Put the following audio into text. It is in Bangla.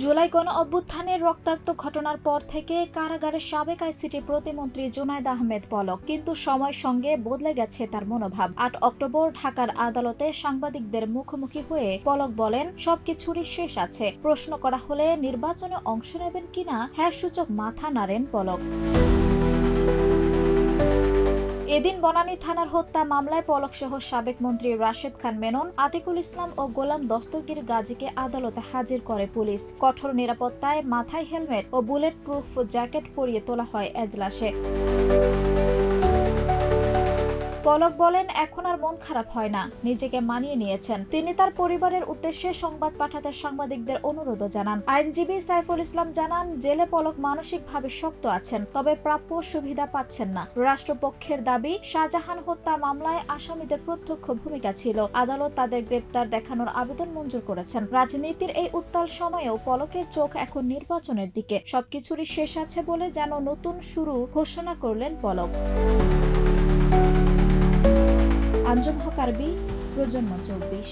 জুলাই গণ অভ্যুত্থানের রক্তাক্ত ঘটনার পর থেকে কারাগারের সাবেক আইসিটি প্রতিমন্ত্রী জুনায়দ আহমেদ পলক। কিন্তু সময়ের সঙ্গে বদলে গেছে তার মনোভাব। আট অক্টোবর ঢাকার আদালতে সাংবাদিকদের মুখোমুখি হয়ে পলক বলেন, সবকিছুরই শেষ আছে। প্রশ্ন করা হলে নির্বাচনে অংশ নেবেন কিনা হ্যাঁ সূচক মাথা নাড়েন পলক। এদিন বনানী থানার হত্যা মামলায় পলকসহ সাবেক মন্ত্রী রাশেদ খান মেনন, আতিকুল ইসলাম ও গোলাম দস্তগীর গাজীকে আদালতে হাজির করে পুলিশ। কঠোর নিরাপত্তায় মাথায় হেলমেট ও বুলেট প্রুফ জ্যাকেট পরিয়ে তোলা হয় এজলাসে। পলক বলেন, এখন আর মন খারাপ হয় না। নিজেকে মানিয়ে নিয়েছেন। তিনি তার পরিবারের উদ্দেশ্যে সংবাদ পাঠাতে সাংবাদিকদের অনুরোধও জানান। আইনজীবী সাইফুল ইসলাম জানান, জেলে পলক মানসিকভাবে শক্ত আছেন, তবে প্রাপ্য সুবিধা পাচ্ছেন না। রাষ্ট্রপক্ষের দাবি, শাহজাহান হত্যা মামলায় আসামিদের প্রত্যক্ষ ভূমিকা ছিল। আদালত তাদের গ্রেপ্তার দেখানোর আবেদন মঞ্জুর করেছেন। রাজনীতির এই উত্তাল সময়েও পলকের চোখ এখন নির্বাচনের দিকে। সবকিছুরই শেষ আছে বলে যেন নতুন শুরু ঘোষণা করলেন পলক। আঞ্জুম হক আরবি প্রজন্ম চব্বিশ।